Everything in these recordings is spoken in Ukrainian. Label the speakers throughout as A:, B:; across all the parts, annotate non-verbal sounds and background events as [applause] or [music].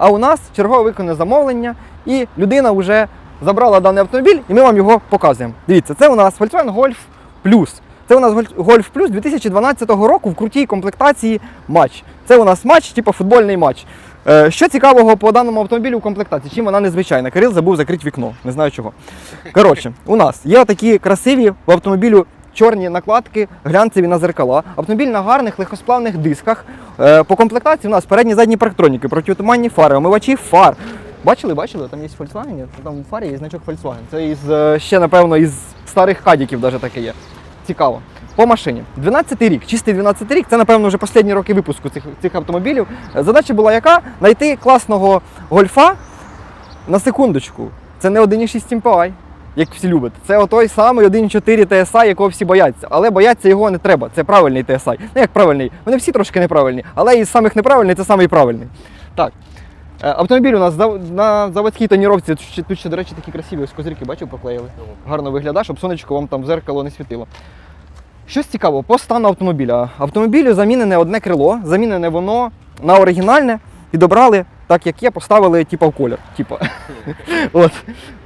A: А у нас чергове виконане замовлення, і людина вже забрала даний автомобіль, і ми вам його показуємо. Дивіться, це у нас Volkswagen Golf Plus. Це у нас Golf- Plus 2012 року в крутій комплектації матч. Це у нас матч, типу футбольний матч. Е, Що цікавого по даному автомобілю в комплектації? Чим вона незвичайна? Кирил забув закрити вікно, не знаю чого. Коротше, у нас є такі красиві в автомобілю чорні накладки, глянцеві на зеркала. Автомобіль на гарних легкосплавних дисках. Е, По комплектації у нас передні задні парктроніки, протитуманні фари, омивачі фар. Бачили, бачили? Там є Volkswagen, там в фарі є значок Volkswagen. Це із е, ще, напевно, із старих кадіків навіть таке є. Цікаво. По машині. 12-й рік, чистий 12-й рік, це, напевно, вже останні роки випуску цих, цих автомобілів. Е, Задача була яка? Знайти класного гольфа на секундочку. Це не 1,6 MPI, як всі люблять. Це отой самий 1,4 TSI, якого всі бояться. Але бояться його не треба. Це правильний TSI. Ну як правильний? Вони всі трошки неправильні, але із самих неправильних це самий правильний. Так. Е, Автомобіль у нас на заводській тоніровці. Тут ще, до речі, такі красиві ось козирки, бачив, поклеїли. Гарно виглядає, щоб сонечко вам там в зеркало не світило. Щось цікаво, по стану автомобіля. Автомобілю замінене одне крило, замінене воно на оригінальне, підобрали так, як є, поставили типа в колір. Типа. От.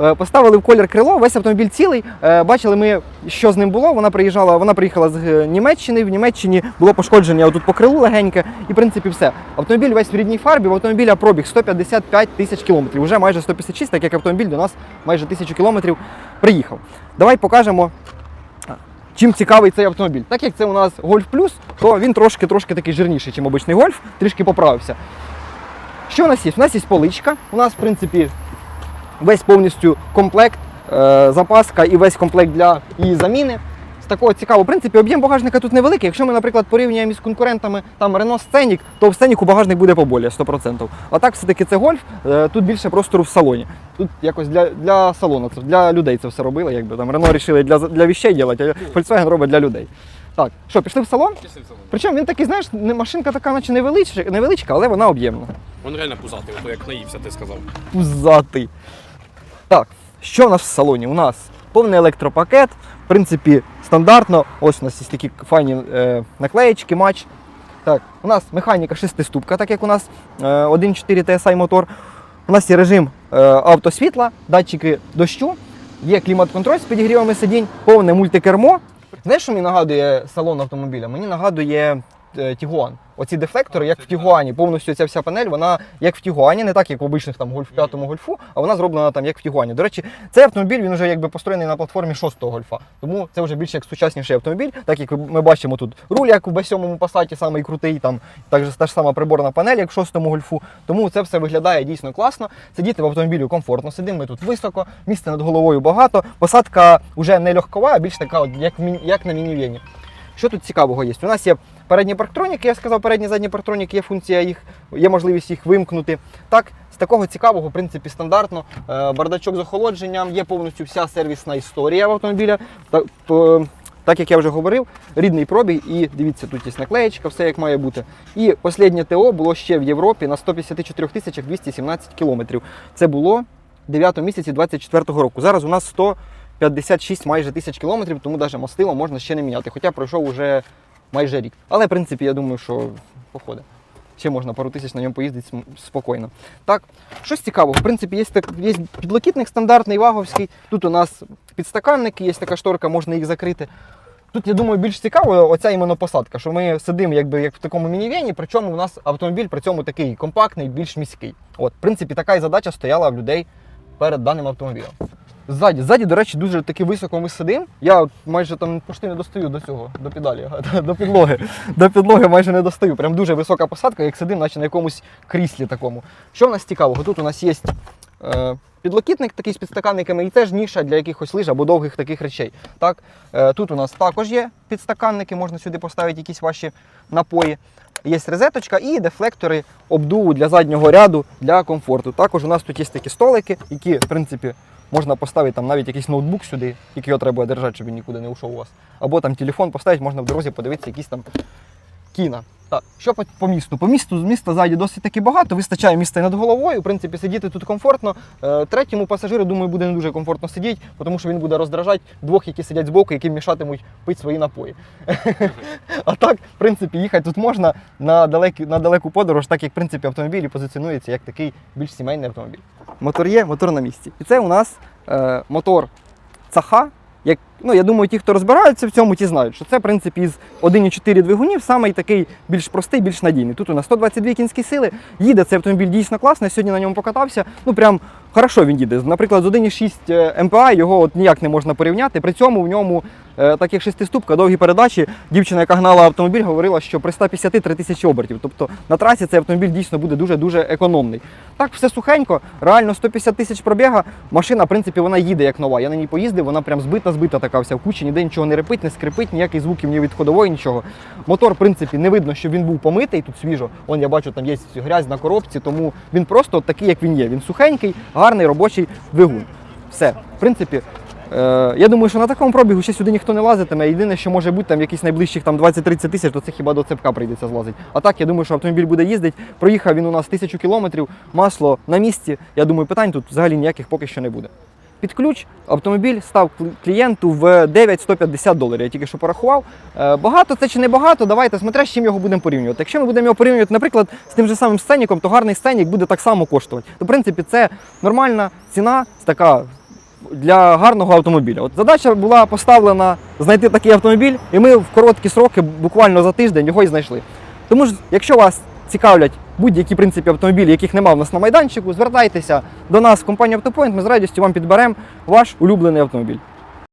A: Е, Поставили в колір крило, весь автомобіль цілий. Е, Бачили ми, що з ним було. Вона приїжджала, вона приїхала з е, Німеччини. В Німеччині було пошкодження отут по крилу легеньке, і в принципі все. Автомобіль весь в рідній фарбі, в автомобіля пробіг 155 тисяч кілометрів. Уже майже 156, так як автомобіль до нас майже тисячу кілометрів приїхав. Давай покажемо. Чим цікавий цей автомобіль? Так як це у нас Golf Plus, то він трошки трошки такий жирніший, ніж обичний Golf, трішки поправився. Що у нас є? У нас є поличка, у нас, в принципі, весь повністю комплект, е, запаска і весь комплект для її заміни. З такого цікавого, в принципі, об'єм багажника тут невеликий. Якщо ми, наприклад, порівнюємо із конкурентами там Renault Scenic, то в Scenic багажник буде поболі 100%. А так все-таки це гольф, е, тут більше простору в салоні. Тут якось для, для салону, для людей це все робили. Якби там Renault рішили для, для віщей робити, а Volkswagen робить для людей. Так, що, пішли в салон?
B: Пішли в салон.
A: Причому він такий, знаєш, не- машинка така, наче невеличка, невеличка, але вона об'ємна.
B: Він реально пузатий, ото як наївся, ти сказав.
A: Пузатий. Так, що у нас в салоні? У нас повний електропакет. В принципі, стандартно. Ось у нас є такі файні е, наклеєчки, матч. Так, у нас механіка шестиступка, так як у нас е, 1.4 TSI мотор. У нас є режим е, автосвітла, датчики дощу, є клімат-контроль з підігрівами сидінь, повне мультикермо. Знаєш, що мені нагадує салон автомобіля? Мені нагадує Тігуан. Оці дефлектори, як в Тігуані, повністю ця вся панель, вона як в Тігуані, не так, як в обичних там гольф 5 гольфу, а вона зроблена там як в Тігуані. До речі, цей автомобіль він вже якби построєний на платформі 6-го гольфа. Тому це вже більше як сучасніший автомобіль, так як ми бачимо тут руль, як в B7 пасаті, самий крутий, там також та ж сама приборна панель, як в 6-му гольфу. Тому це все виглядає дійсно класно. Сидіти в автомобілі комфортно, сидимо ми тут високо, місця над головою багато. Посадка вже не легкова, а більш така, от, як, як на мінівені. Що тут цікавого є? У нас є передні парктроніки, я сказав, передні задні парктроніки, є функція їх, є можливість їх вимкнути. Так, з такого цікавого, в принципі, стандартно. Е, Бардачок з охолодженням, є повністю вся сервісна історія в автомобіля. Так, по- так як я вже говорив, рідний пробіг, і дивіться, тут є наклеєчка, все як має бути. І останнє ТО було ще в Європі на 154 тисячах 217 кілометрів. Це було в 9 місяці 24-го року. Зараз у нас 156 майже тисяч кілометрів, тому навіть мастило можна ще не міняти. Хоча пройшов уже майже рік. Але в принципі я думаю, що походить. Ще можна пару тисяч на ньому поїздити спокійно. Так, щось цікавого. В принципі, є, так, є підлокітник стандартний ваговський. Тут у нас підстаканники, є така шторка, можна їх закрити. Тут, я думаю, більш цікаво оця іменно посадка, що ми сидимо якби як в такому мінівені, причому у нас автомобіль при цьому такий компактний, більш міський. От, в принципі, така і задача стояла в людей перед даним автомобілем. Ззаді, ззаді, до речі, дуже таки високо ми сидимо. Я майже там почти не достаю до цього, до педалі, [laughs] до підлоги. До підлоги майже не достаю. Прям дуже висока посадка, як сидимо, наче на якомусь кріслі такому. Що в нас цікавого? Тут у нас є е, підлокітник такий з підстаканниками, і теж ніша для якихось лиж або довгих таких речей. Так, е, тут у нас також є підстаканники, можна сюди поставити якісь ваші напої. Є розеточка і дефлектори обдуву для заднього ряду для комфорту. Також у нас тут є такі столики, які, в принципі, можна поставити там навіть якийсь ноутбук сюди, тільки його треба держати, щоб він нікуди не ушов у вас. Або там телефон поставити, можна в дорозі подивитися якісь там Кіна. Так, що по, по місту? По місту міста ззаді досить таки багато, вистачає міста над головою. В принципі, сидіти тут комфортно. Е, третьому пасажиру, думаю, буде не дуже комфортно сидіти, тому що він буде роздражати двох, які сидять збоку, які мішатимуть пити свої напої. [laughs] а так, в принципі, їхати тут можна на далеку подорож, так як в принципі автомобіль і позиціонується як такий більш сімейний автомобіль. Мотор є, мотор на місці. І це у нас е, мотор цаха. Як, ну, я думаю, ті, хто розбираються в цьому, ті знають, що це, в принципі, із 1,4 двигунів самий такий більш простий, більш надійний. Тут у нас 122 кінські сили. Їде цей автомобіль дійсно класно. Я сьогодні на ньому покатався. Ну прям хорошо він їде. Наприклад, з 1,6 МПА його от ніяк не можна порівняти. При цьому в ньому, е, так як шестиступка, довгі передачі, дівчина, яка гнала автомобіль, говорила, що при 150 3000 обертів. Тобто на трасі цей автомобіль дійсно буде дуже-дуже економний. Так, все сухенько, реально 150 тисяч пробіга. Машина, в принципі, вона їде як нова. Я на ній поїздив, вона прям збита, збита така вся в кучі, ніде нічого не репить, не скрипить, ніяких звуків ні від ходової, нічого. Мотор, в принципі, не видно, що він був помитий тут свіжо. Вон я бачу, там є грязь на коробці, тому він просто такий, як він є. Він сухенький, гарний робочий двигун. Все, в принципі. Е, я думаю, що на такому пробігу ще сюди ніхто не лазитиме. Єдине, що може бути там якісь найближчих там 20-30 тисяч, то це хіба до цепка прийдеться злазити. А так, я думаю, що автомобіль буде їздити. Проїхав він у нас тисячу кілометрів, масло на місці. Я думаю, питань тут взагалі ніяких поки що не буде. Під ключ автомобіль став клієнту в 9150 доларів. Я тільки що порахував. Е, Багато це чи не багато, давайте смотря з чим його будемо порівнювати. Якщо ми будемо його порівнювати, наприклад, з тим же самим сценіком, то гарний сценік буде так само коштувати. То, в принципі, це нормальна ціна, така для гарного автомобіля. От задача була поставлена знайти такий автомобіль, і ми в короткі сроки, буквально за тиждень, його і знайшли. Тому ж, якщо вас цікавлять будь-які принципі, автомобілі, яких немає в нас на майданчику, звертайтеся до нас в компанію Автопоінт, ми з радістю вам підберемо ваш улюблений автомобіль.